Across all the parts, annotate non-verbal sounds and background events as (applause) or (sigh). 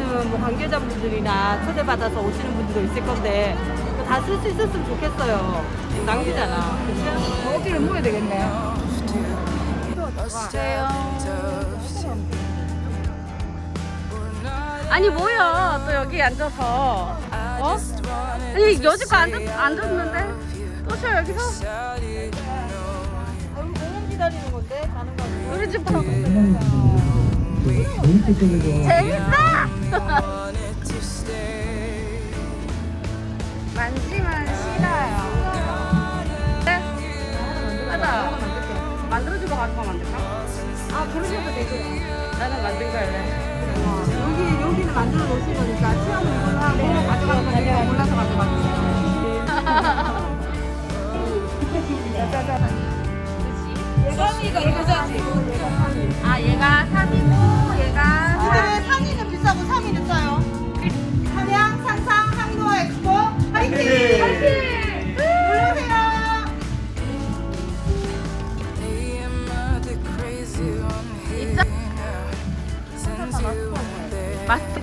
오시는 뭐 관계자분들이나 초대받아서 오시는 분들도 있을 건데 다 쓸 수 있었으면 좋겠어요. 낭비잖아. 그치? 어깨를 모여야 되겠네요. 아니 뭐야 또 여기 앉아서 어? 아니 여지껏 앉았, 앉았는데 또 쉬어 여기서 아, 우리 공연 기다리는 건데 가는 거. 우리 집 가고 재밌어 만지만 싫어요 네? 하자 만들어주고 거 만들까? 아, 그러셔도 되죠. 나는 만든 거 할래 여기, 여기는 만들어 놓으신 거니까 취향을 이걸로 하고 가져가는 거니까 골라서 가져가세요. 예감이가 이거지. 아 얘가 3이고 얘가 근데 왜 상위는 비싸고 3위는 싸요? 함양, 상상, 항노 엑스포 화이팅! 화이팅! 눌러주세요. 마스터 SNS 세장 사진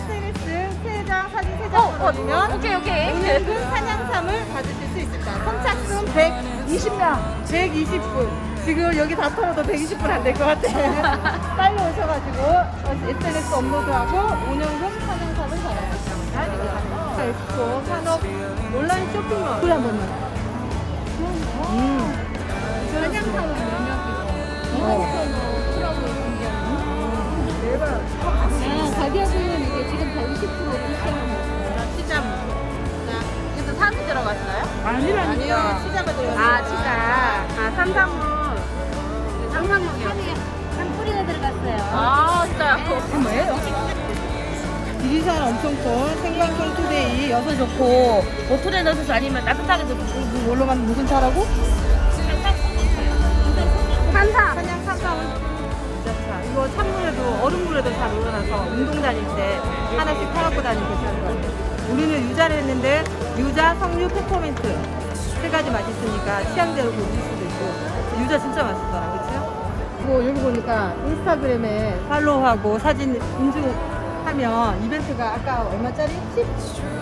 어, 세장 어, 오케이 오케이 은행금 사냥삼을 받으실 수 있습니다. 선착순 120명, 120분. 지금 여기 다 털어도 120분 안 될 것 같아. (laughs) 빨리 오셔가지고 SNS 업로드하고 5년금 사냥삼을 엑스포 산업 온라인 쇼핑몰. 한 번만. 들어갔어요? 아니요, 치자가 들어갔어요. 아 치가 아 삼상무 삼상무요 한 뿌리가 들어갔어요. 아 진짜요? 뭐예요? 지리산 엄청 커 생방송 투데이 여서 좋고 모토에 넣어서 아니면 따뜻하게 넣어서 뭘로 만든 무슨 차라고? 산삼 산삼은 차 이거 찬물에도 얼음물에도 잘 올라놔서 운동 다닐 때 하나씩 타갖고 다니면 괜찮은 것 같아요 우리는 유자를 했는데 유자, 석류, 페퍼민트 세 가지 맛있으니까 취향대로 고를 수도 있고 유자 진짜 맛있더라 그치? 뭐 여기 보니까 인스타그램에 팔로우하고 사진 인증하면 이벤트가 아까 얼마짜리? 10?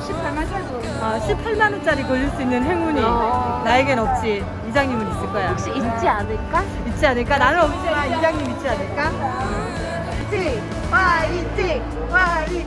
18만 살도. 아, 18만 원짜리 걸릴 수 있는 행운이 어. 나에겐 없지 이장님은 있을 거야 혹시 있지 않을까? 있지 않을까? 나는 없지만 이장님 있지 않을까? 화이팅! 화이팅! 화이팅!